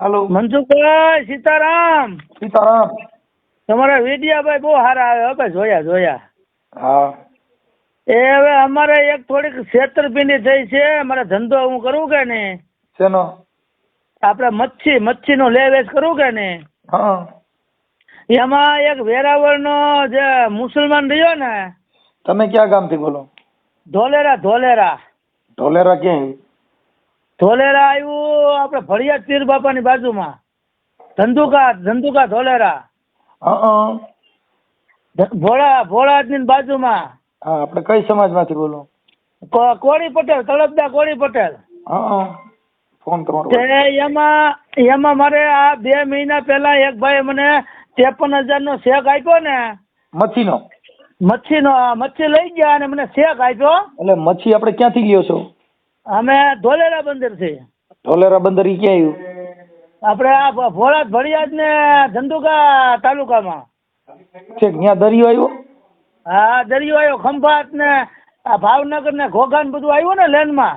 હાલો. મનસુખભાઈ સીતારામ. સીતારામ. તમારા વેડિયાભાઈ બહુ સારા આવે હવે જોયા જોયા. હા. એ હવે અમારે એક થોડીક છેતરપિંડી થઈ છે અમારે ધંધો હું કરું કે ને? શેનો? આપણે મચ્છી મચ્છીનો લે વેચ કરું કે ને? હા. એમાં એક વેરાવળનો જે મુસલમાન રહ્યો ને તમે ક્યાં ગામથી બોલો? ધોલેરા ધોલેરા. ઢોલેરા ક્યાં? ધોલેરા આવ્યું આપણે ભળિયા પીર બાપાની બાજુમાં. ધંધુકા ધંધુકા ધોલેરા. ભોળા ભોળા ની બાજુમાં. હા આપણે કઈ સમાજમાંથી બોલો? કોળી પટેલ તળપદા કોળી પટેલ. ફોન તમારો એમાં એમાં મારે આ બે મહિના પહેલા એક ભાઈ મને ત્રેપન હજાર નો શેક આપ્યો ને. મચ્છીનો. મચ્છીનો મચ્છી લઈ ગયા અને મને શેક આપ્યો. એટલે મચ્છી આપણે ક્યાંથી લ્યો છો? અમે ધોલેરા બંદર છે. ધોલેરા બંદર ઈ ક્યાં આવ્યું આપણે આ ભોળા ભળિયાદ ને ધંધુકા તાલુકામાં. છે ત્યાં દરિયો આવ્યો હા દરિયો આવ્યો ખંભાત ને આ ભાવનગર ને ઘોઘા ને બધું આવ્યું ને લેનમાં?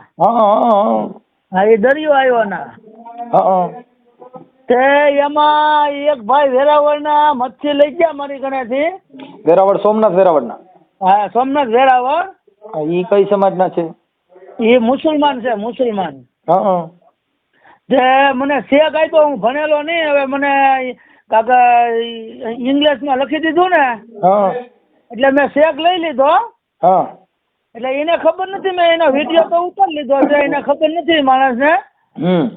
હા એ દરિયો આવ્યો ના તે એમાં એક ભાઈ વેરાવળના મચ્છી લઈ ગયા મારી ઘરેથી વેરાવળ સોમનાથ વેરાવળના? હા સોમનાથ વેરાવળ. ઈ કઈ સમાજના છે? એ મુસલમાન છે મુસલમાન. હા મને શેક આપ્યો હું ભણેલો નહીં હવે મને કાકા ઇંગ્લિશમાં લખી દીધું ને હા. એટલે મેં શેક લઈ લીધો. હા. એટલે એને ખબર નથી મેં એનો વીડિયો તો ઉતારી લીધો છે એને ખબર નથી માણસને. હમ.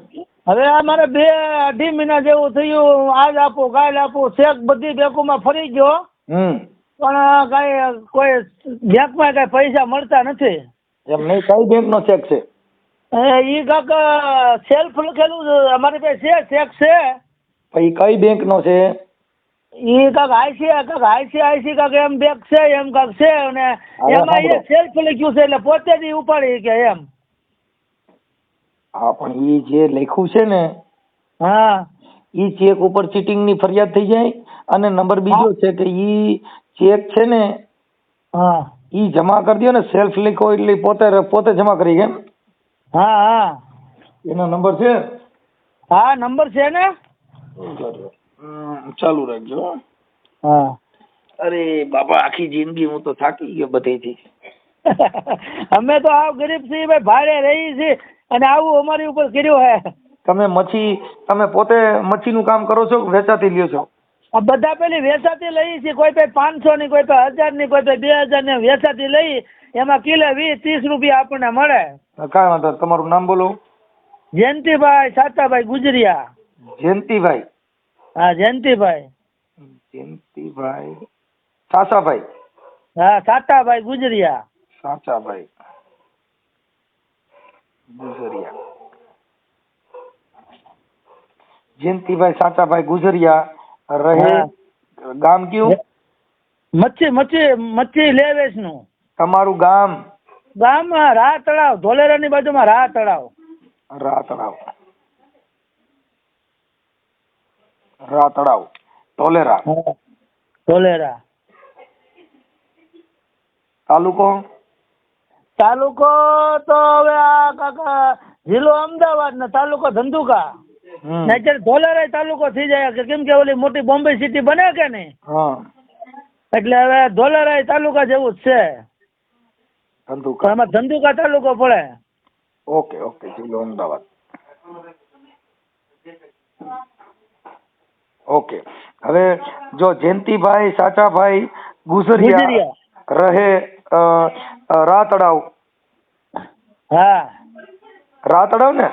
હવે આ મારે બે અઢી મહિના જેવું થયું આજ આપો કાલ આપો શેક બધી બેંકોમાં ફરી ગયો. હમ. પણ કઈ કોઈ બેંકમાં કાંઈ પૈસા મળતા નથી. એમ નહીં કઈ બેંક નો ચેક છે? એ કાક સેલ્ફ લખેલું. અમારી પાસે છે ચેક છે. પછી કઈ બેંક નો છે? એ કાંક આઈસી કાક આઈસી આઈસી કાક એમ બેંક છે એમ કાંક છે અને એમાં એ સેલ્ફ લખ્યું છે એટલે પોતે જ ઉપાડી કે એમ. હા પણ ઈ જે લખ્યું છે ને હા. ઈ ચેક ઉપર ચીટિંગની ફરિયાદ થઈ જાય અને નંબર બીજો છે કે ઈ ચેક છે ને હા. ઈ જમા કરી દો ને સેલ્ફ લીખો એટલે પોતે પોતે જમા કરી કેમ હા હા. એનો નંબર છે? હા નંબર છે ને? ચાલુ રાખજો હો. હા. અરે બાપા આખી જિંદગી હું તો થાકી ગયો બધેથી. અમે તો આવ ગરીબ છીએ ભાઈ ભાડે રહી છીએ અને આવું અમારી ઉપર કર્યું હે. તમે મચ્છી તમે પોતે મચ્છીનું કામ કરો છો કે વેચાતી લ્યો છો? આ બધા પેલી વેચાતી લઈ છે કોઈ પે પાંચસો ની કોઈ પે હજારની કોઈ પે બે હજારની વેચાતી લઈ એમાં કિલો વીસ ત્રીસ રૂપિયા આપણને મળે. કાંઈ વાંધો નહીં. તમારું નામ બોલો. જયંતિભાઈ સાતાભાઈ ગુજરિયા. જયંતિભાઈ. હા જયંતિભાઈ. જયંતિભાઈ. સાસાભાઈ. હા સાતાભાઈ ગુજરિયા. સાચાભાઈ. ગુજરિયા. જયંતિભાઈ સાચાભાઈ ગુજરિયા. રહે. ગામ કયું? મચ્છી મચ્છી મચ્છી લેવેશનું તમારું ગામ? ગામ રા તળાવ ધોલેરા ની બાજુમાં રા તળાવ. રાતળાવ રાતળાવ રા તળાવ. ધોલેરા. તાલુકો? તાલુકો તો હવે આ કાકા જિલ્લો અમદાવાદ ને તાલુકો ધંધુકા. નહીતર ધોલેરા તાલુકો થઈ જાય કે કેમ કે ઓલી મોટી બોમ્બે સિટી બને કે નહીં? હા. એટલે હવે ધોલેરા તાલુકા જેવું જ છે. ધંધુકા. એમાં ધંધુકા તાલુકો પડે. ઓકે ઓકે જિલ્લો અમદાવાદ. ઓકે. હવે જો જયંતિભાઈ સાચાભાઈ ગુજરિયા રહે રાતળાવ હા. રાતડાવ ને?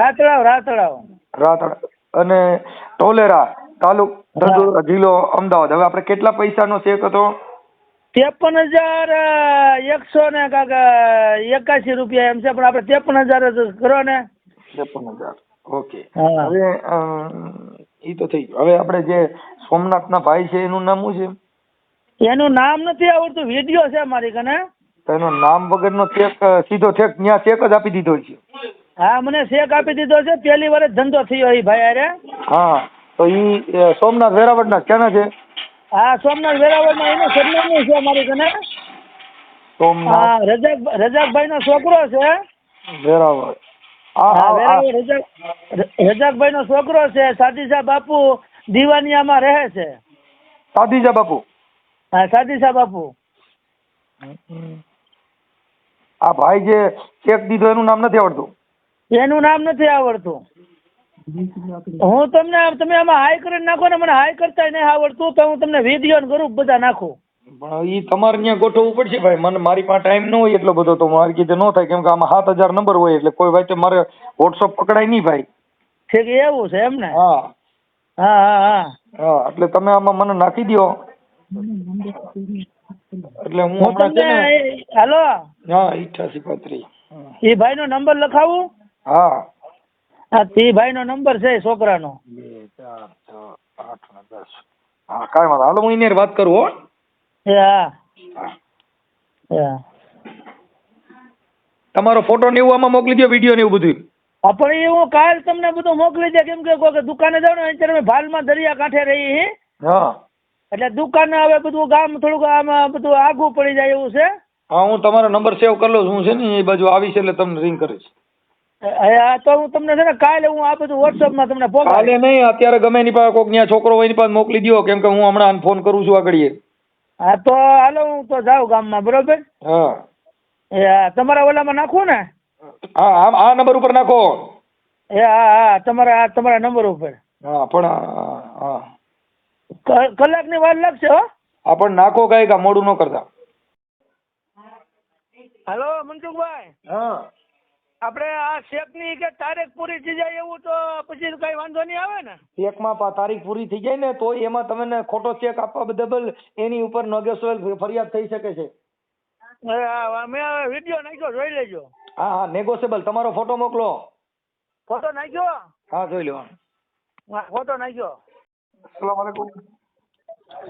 રાતડાવ રાતળાવ રાતળાવ અને ટોલેરા તાલુક જિલ્લો અમદાવાદ. હવે આપણે કેટલા પૈસાનો ચેક હતો? ત્રેપન હજાર એકસો ને કાકા એકાશી રૂપિયા એમ છે પણ આપણે ત્રેપન હજાર જ કરો ને. ત્રેપન હજાર. ઓકે. હવે એ તો થઈ ગયું. હવે આપણે જે સોમનાથના ભાઈ છે એનું નામ શું છે? એનું નામ નથી આવડતું વીડિયો છે મારી કને. એનો નામ વગરનો ચેક સીધો ચેક ત્યાં ચેક જ આપી દીધો છે. હા મને શેક આપી દીધો છે. પહેલી વાર ધંધો થયો એ ભાઈ અરે હા તો ઈ સોમનાથ વેરાવળના ક્યાંના છે? હા સોમનાથ વેરાવળમાં એનું સરનામું છે મારી કને. સોમનાથ. હા રજાક રજાકભાઈ નો છોકરો છે. વેરાવળ. રજાકભાઈ નો છોકરો છે. સાદીશા બાપુ દિવાનિયામાં રહે છે. સાધીજા બાપુ? હા સાદીશા બાપુ. આ ભાઈ જે ચેક દીધો એનું નામ નથી આવડતું. એનું નામ નથી આવડતું. હું તમને તમે આમાં હાઈ કરી નાખો ને મને હાઈ કરતા નહીં આવડતું તો હું તમને વીડિયો ને ગ્રુપ બધા નાખું. પણ એ તમારે ત્યાં ગોઠવવું પડશે ભાઈ. મને મારી પાસે ટાઈમ ન હોય એટલો બધો તો મારી કીધે ન થાય. કેમ કે આમાં સાત હજાર નંબર હોય એટલે કોઈ વાતે મારે વોટ્સઅપ પકડાય નહીં ભાઈ. ઠીક એવું છે એમ ને? હા. હા હા હા. એટલે તમે આમાં મને નાખી દો એટલે હું તમને ને હા અઠ્યાસી પાંત્રીસ. એ ભાઈ નો નંબર લખાવું? હા. હા તે ભાઈ નો નંબર છે છોકરાનો. બે ચાર છ આઠ ને દસ. હા કાંઈ વાંધો હાલો હું એની વાત કરું હો. એ હા. હા. તમારો ફોટો ને એવું આમાં મોકલી દો વીડિયો ને એવું બધું હા, પણ એ હું કાલ તમને બધું મોકલી દે કેમ કે કોઈ દુકાને જાવ ને અત્યારે અમે ભાલમાં દરિયા કાંઠે રહી હી. એટલે દુકાન હવે બધું ગામ થોડુંક આમાં બધું આઘું પડી જાય એવું છે. હા હું તમારો નંબર સેવ કરી લઉં છું છે ને એ બાજુ આવીશ એટલે તમને રિંગ કરીશ. તો હું તમને છે ને કાલે હું આ બધું વોટ્સઅપમાં તમને કાલે નહીં અત્યારે ગમે એની પાસે કોઈક ત્યાં છોકરો હોય એની પાસે મોકલી દો કેમ કે હું હમણાં ફોન કરું છું આગળ હા તો હાલો હું તો જાઉં ગામમાં બરોબર? હા. એ તમારા ઓલામાં નાખું ને. હા આ આ નંબર ઉપર નાખો. એ હા હા તમારા આ તમારા નંબર ઉપર. હા પણ આ- હા. કલાકની વાર લાગશે હો? આ પણ નાખો કાંઈ કા મોડું ન કરતા. હાલો મનસુખભાઈ હા. આપણે આ શેકની કે તારીખ પૂરી થઈ જાય એવું તો પછી કઈ વાંધો નહીં આવે ને? ચેકમાં માં તારીખ પૂરી થઈ જાય ને તો એમાં તમને ખોટો ચેક આપવા બદલ એની ઉપર નોગેશ્વર ફરિયાદ થઈ શકે છે. મેં વીડિયો નાખ્યો જોઈ લેજો. હા હા નેગોશિયેબલ તમારો ફોટો મોકલો. ફોટો નાખ્યો? હા જોઈ લો હા, ફોટો નાખ્યો. અસલામ વાલેકુમ.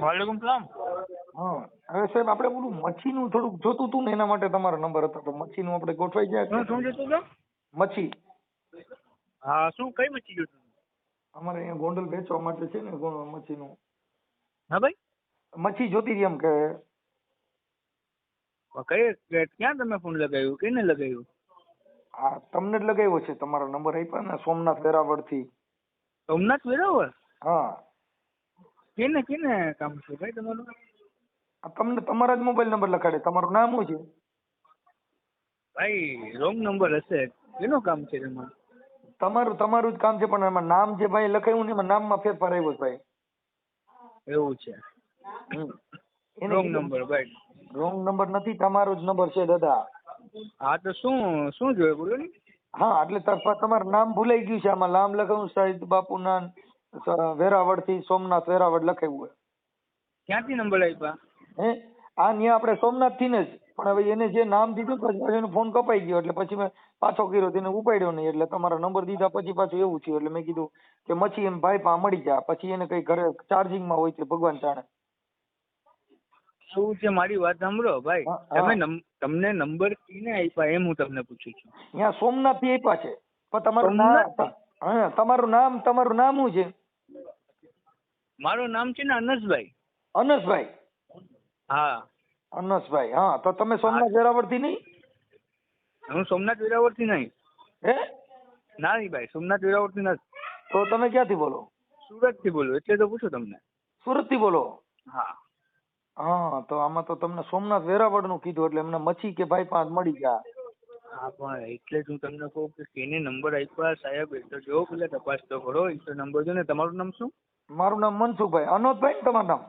વાલેકુમ સલામ. હા. હવે સાહેબ આપણે પેલું મચ્છીનું થોડુંક જોતું હતું ને એના માટે તમારો નંબર હતો તો મચ્છીનું આપણે ગોઠવાઈ જાય શું શું જોતું હતું? મચ્છી. હા શું કઈ મચ્છી જોતું અમારે અહીંયા ગોંડલ વેચવા માટે છે ને મચ્છીનું. હા ભાઈ? મચ્છી જોતી હતી એમ કે. કઈ ક્યાં તમે ફોન લગાવ્યું? કેને લગાવ્યું? હા તમને જ લગાવ્યો છે તમારો નંબર આપ્યો ને સોમનાથ વેરાવળથી સોમનાથ વેરાવળ? હા. કેને કેને કામ છે ભાઈ તમારું? તમને તમારા જ મોબાઈલ નંબર લખાડે. તમારું નામ શું છે? ભાઈ રોંગ નંબર હશે. કેનું કામ છે એમાં તમારું તમારું જ કામ છે પણ એમાં નામ જે ભાઈ લખાયું ને એમાં નામમાં ફેરફાર આવ્યો છે ભાઈ. એવું છે. રોંગ નંબર ભાઈ. રોંગ નંબર નથી તમારો જ નંબર છે દાદા. હા તો શું શું જોઈએ બોલો ને? હા એટલે તરફા તમારું નામ ભૂલાઈ ગયું છે. આમાં નામ લખાયું શહીદ બાપુના વેરાવળથી સોમનાથ વેરાવળ લખાયું ક્યાંથી નંબર આપ્યા? હે? આ ન્યા આપણે સોમનાથથી ને જ. પણ હવે એને જે નામ દીધું પછી એનો ફોન કપાઈ ગયો એટલે પછી મેં પાછો કર્યો તેને ઉપાડ્યો નહીં. એટલે તમારા નંબર દીધા પછી પાછું એવું થયું. એટલે મેં કીધું કે મચ્છી એમ ભાઈ પા મળી જા. પછી એને કઈ ઘરે ચાર્જિંગમાં હોય છે ભગવાન જાણે. શું છે મારી વાત સાંભળો ભાઈ. તમે તમને નંબર કીને આપ્યા એમ હું તમને પૂછું છું. અહીંયા સોમનાથથી આપ્યા છે. પણ તમારું નામ હા તમારું નામ તમારું નામ શું છે? મારું નામ છે ને અનસભાઈ. અનસભાઈ. હા. અનસભાઈ હા તો તમે સોમનાથ વેરાવળથી નહીં? હું સોમનાથ વેરાવળથી નહીં. હે? ના નહીં ભાઈ સોમનાથ વેરાવળથી નથી. તો તમે ક્યાંથી બોલો? સુરતથી બોલું એટલે તો પૂછું તમને. સુરતથી બોલો? હા. હા તો આમાં તો તમને સોમનાથ વેરાવળનું કીધું એટલે એમને મચી કે ભાઈ પાંચ મળી ગયા. હા પણ એટલે જ હું તમને કહું કે કેને નંબર આપ્યા સાહેબ એ તો જો પેલા તપાસ તો કરો એ તો નંબર જો ને તમારું નામ શું? મારું નામ મનસુખભાઈ અનોદભાઈ ને તમારું નામ?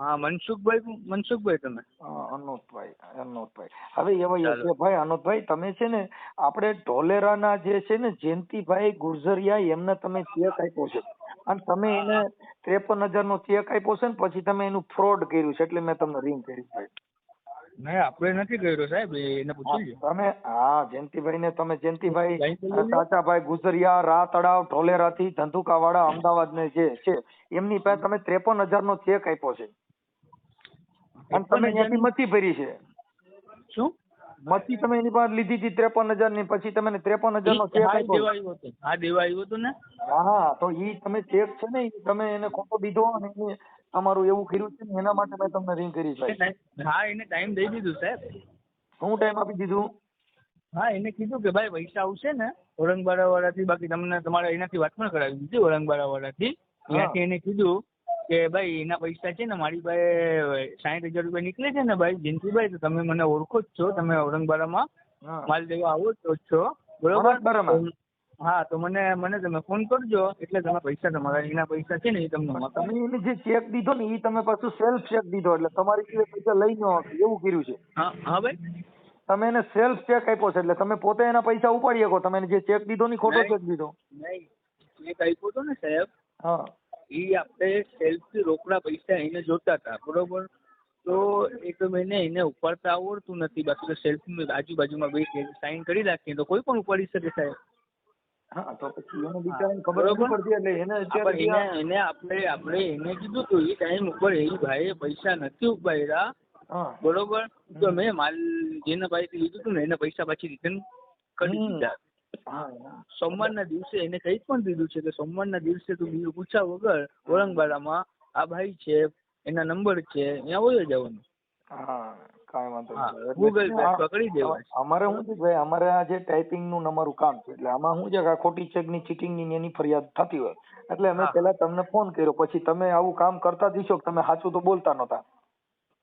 હા મનસુખભાઈ મનસુખભાઈ તમે? અનુપભાઈ અનોદભાઈ હવે એવા યશભાઈ છે તમે છે ને આપણે ઢોલેરાના જે છે ને જયંતિભાઈ ગુર્જરિયા એમને તમે ચેક આપ્યો છે. અને તમે એને ત્રેપન હજાર નો ચેક આપ્યો છે ને પછી તમે એનું ફ્રોડ કર્યું છે એટલે મેં તમને રિંગ કરી ભાઈ નહીં આપણે નથી કર્યો સાહેબ એને પૂછી તમે હા જયંતિભાઈ ને તમે જયંતિભાઈ સાચાભાઈ ચાચાભાઈ ગુજરિયા રા તળાવ ઢોલેરા થી ધંધુકાવાડા અમદાવાદ ને જે છે એમની પાસે તમે ત્રેપન હજાર નો ચેક આપ્યો છે. અને તમે 53,000 ત્યાંથી મચ્છી ભરી છે. શું? મતી તમે એની પાસે લીધી હતી ત્રેપન હજારની પછી તમે ત્રેપન હજાર નો ચેક આપ્યો. હા દેવા આવ્યો હતો ને? હા તો ઈ તમે ચેક છે ને તમે એને ખોટો દીધો અને તમારું એવું કર્યું છે ને એના માટે મેં તમને રિંગ કરી છે. હા એને ટાઈમ દઈ દીધું સાહેબ. શું ટાઈમ આપી દીધું? હા એને કીધું કે ભાઈ પૈસા આવશે ને ઔરંગબાડા વાળાથી બાકી તમને તમારે એનાથી વાત પણ કરાવી દીધી ઔરંગબાડા વાળાથી ત્યાંથી એને કીધું કે ભાઈ એના પૈસા છે ને મારી પાસે સાઠ હજાર રૂપિયા નીકળે છે ને ભાઈ જયંતિભાઈ તો તમે મને ઓળખો જ છો. તમે ઔરંગબારામાં. માલ દેવા આવો જ છો. બરોબર? હા તો મને મને તમે ફોન કરજો. એટલે તમે પૈસા તમારા એના પૈસા છે ને એ તમને તમે એને જે ચેક દીધો ને એ તમે પાછું સેલ્ફ ચેક દીધો. એટલે તમારી સિવાય પૈસા લઈ ન એવું કર્યું છે. હા હા ભાઈ. તમે એને સેલ્ફ ચેક આપ્યો છે. એટલે તમે પોતે એના પૈસા ઉપાડી શકો. તમે જે ચેક દીધો ને ખોટો ચેક દીધો. નહીં. એક આપ્યો હતો ને સાહેબ. હા. એ આપણે સેલ્ફથી રોકડા પૈસા એને જોતા હતા બરોબર? તો એક મહિને એને ઉપાડતા આવડતું નથી. બાકી તો સેલ્ફી આજુબાજુમાં બેસી સાઈન કરી રાખીએ તો કોઈ પણ ઉપાડી શકે સાહેબ. હા તો પછી એને બિચારાને ખબર પડતી એટલે એને અત્યારે એને એને આપણે આપણે એને કીધું હતું એ ટાઈમ ઉપર એ ભાઈએ પૈસા નથી ઉપાડ્યા. બરોબર? તો મેં માલ જેના ભાઈ લીધું હતું ને એને પૈસા પાછી રિટર્ન કરી દીધા. હા ના સોમવારના દિવસે એને કહી પણ દીધું છે કે સોમવારના દિવસે તું બીજું પૂછ્યા વગર ઔરંગબાડામાં આ ભાઈ છે એના નંબર છે ત્યાં હોય જવાનું. હા કાંઈ વાંધો નહીં. એટલે Google પકડી દેવાય. અમારે શું છે ભાઈ અમારે આ જે ટાઈપિંગનું અમારું કામ છે એટલે આમાં શું છે કે ખોટી ચેકની ચીટિંગની એની ફરિયાદ થતી હોય. એટલે અમે પેલા તમને ફોન કર્યો પછી તમે આવું કામ કરતા દીશો તમે સાચું તો બોલતા નહોતા?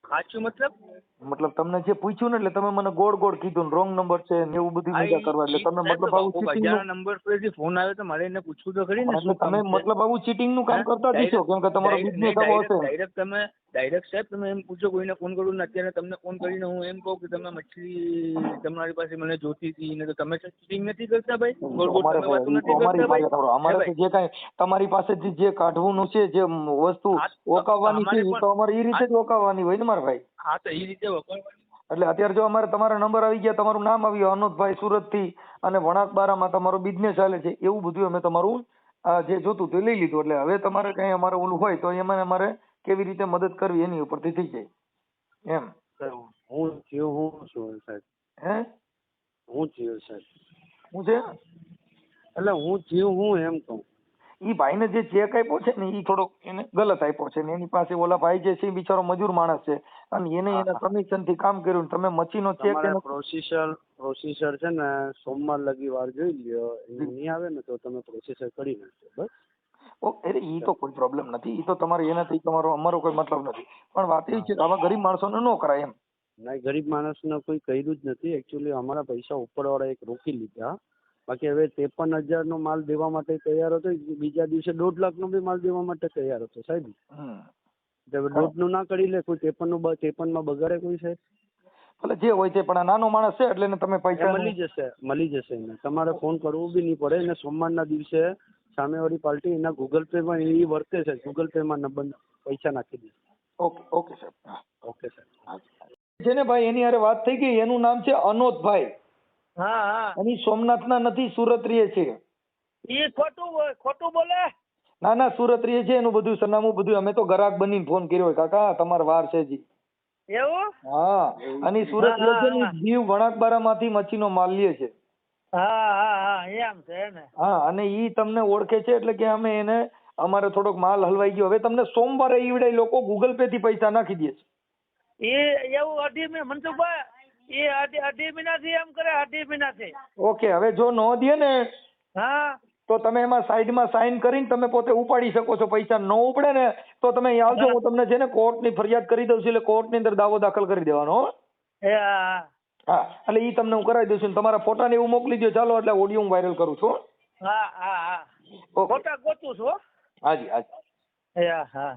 સાચું મતલબ? મતલબ તમને જે પૂછ્યું ને એટલે તમે મને ગોળ ગોળ કીધું રોંગ નંબર છે ને એવું બધું મજા કરવા એટલે તમે મતલબ આવું ચીટિંગ નંબર પરથી ફોન આવ્યો તો મારે એને પૂછવું તો ખરી ને તમે મતલબ આવું ચીટિંગનું કામ કરતા જ હશો કેમ કે તમારો બિઝનેસ આવો હશે. ડાયરેક્ટ તમે ડાયરેક્ટ સાહેબ તમે એમ પૂછો કોઈને ફોન કરું ને અત્યારે તમને ફોન કરીને હું એમ કહું કે તમે મછલી તમારી પાસે મને જોતી હતી ને તો તમે ચીટિંગ નથી કરતા ભાઈ? ગોળ ગોળ અમારે તમે વાતો ભાઈ, નથી કરતા અમારે જે કાંઈ તમારી પાસેથી જે કાઢવાનું છે જે વસ્તુ ઓકાવવાની છે તો અમારે એ રીતે જ ઓકાવવાની હોય ને મારા ભાઈ. હા તો એ રીતે વપરાય એટલે અત્યારે જો અમારે તમારા નંબર આવી ગયા તમારું નામ આવ્યું અનોદભાઈ સુરતથી અને વણાકબારામાં તમારો બિઝનેસ ચાલે છે એવું બધું અમે તમારું જે જોતું તે લઈ લીધું. એટલે હવે તમારે કઈ અમારે ઓલું હોય તો એમાં અમારે કેવી રીતે મદદ કરવી એની ઉપરથી થઈ જાય. એમ. હું જીવ હું છું સાહેબ. હે? હું જીવ સાહેબ. હું છે? એટલે હું જીવ હું એમ કહું. ઈ ભાઈને જે ચેક આપ્યો છે ને ઈ થોડોક એને ગલત આપ્યો છે ને એની પાસે ઓલા ભાઈ જે છે બિચારો મજૂર માણસ છે. અને એને એના કમિશનથી કામ કર્યું ને તમે મચીનો ચેક એનો પ્રોસેસર પ્રોસીસર છે ને સોમવાર લગી વાર જોઈ લ્યો. એ નહીં આવે ને તો તમે પ્રોસેસર કરી નાખજો બસ. અરે ઈ તો કોઈ પ્રોબ્લેમ નથી. ઈ તો તમારે એનાથી તમારો અમારો કોઈ મતલબ નથી. પણ વાત એવી છે કે આવા ગરીબ માણસોને ન કરાય એમ. ના ગરીબ માણસને કોઈ કર્યું જ નથી. એકચ્યુઅલી અમારા પૈસા ઉપરવાળા એક રોકી લીધા. બાકી હવે ત્રેપન હજારનો માલ દેવા માટે તૈયાર હતો બીજા દિવસે દોઢ લાખનો બી માલ દેવા માટે તૈયાર હતો સાહેબ. હવે દોઢનું ના કરી લે કોઈ ત્રેપનનું ત્રેપનમાં બગાડે કોઈ સાહેબ એટલે જે હોય તે પણ આ નાનો માણસ છે એટલે તમે પૈસા મળી જશે મળી જશે એને. તમારે ફોન કરવું બી નહીં પડે અને સોમવારના દિવસે સામેવાળી પાર્ટી એના ગૂગલ પે માં એ વર્તે છે ગૂગલ પે માં નંબર પૈસા નાખી દે. ઓકે ઓકે સાહેબ. ઓકે સાહેબ. છે ને ભાઈ એની હારે વાત થઈ ગઈ એનું નામ છે અનોદભાઈ. હા હા. અને સોમનાથના નથી સુરત રહે છે. એ ખોટું ખોટું બોલે? ના ના સુરત રહે છે એનું બધું સરનામું બધું. અમે તો ગ્રાહક બનીને ફોન કર્યો હોય. કાકા તમાર વાર છે જી. એવું? હા. અને સુરત છે ને દીવ વણાકબારામાંથી મચ્છીનો માલ લે છે. હા હા હા એમ છે ને. હા અને ઈ તમને ઓળખે છે એટલે કે અમે એને અમારે થોડોક માલ હલવાઈ ગયો. હવે તમને સોમવારે ઈવડે લોકો ગૂગલ પે થી પૈસા નાખી દે છે. એ એવું અઢી મનસુખભાઈ એ અઢી અઢી મહિનાથી એમ કરે અઢી મહિનાથી. ઓકે હવે જો ન દે ને હા. તો તમે એમાં સાઈડમાં સાઈન કરીને તમે પોતે ઉપાડી શકો છો. પૈસા ન ઉપડે ને તો તમે અહીં આવજો. હું તમને છે ને કોર્ટની ફરિયાદ કરી દઉં છું એટલે કોર્ટની અંદર દાવો દાખલ કરી દેવાનો હા. હા એટલે ઈ તમને હું કરાવી દઉં છું તમારા ફોટા ને એવું મોકલી દો ચાલો એટલે ઓડિયો હું વાયરલ કરું છું હા. હા હા ફોટા ગોતું છું હો. હાજી હાજી. એ હા હા.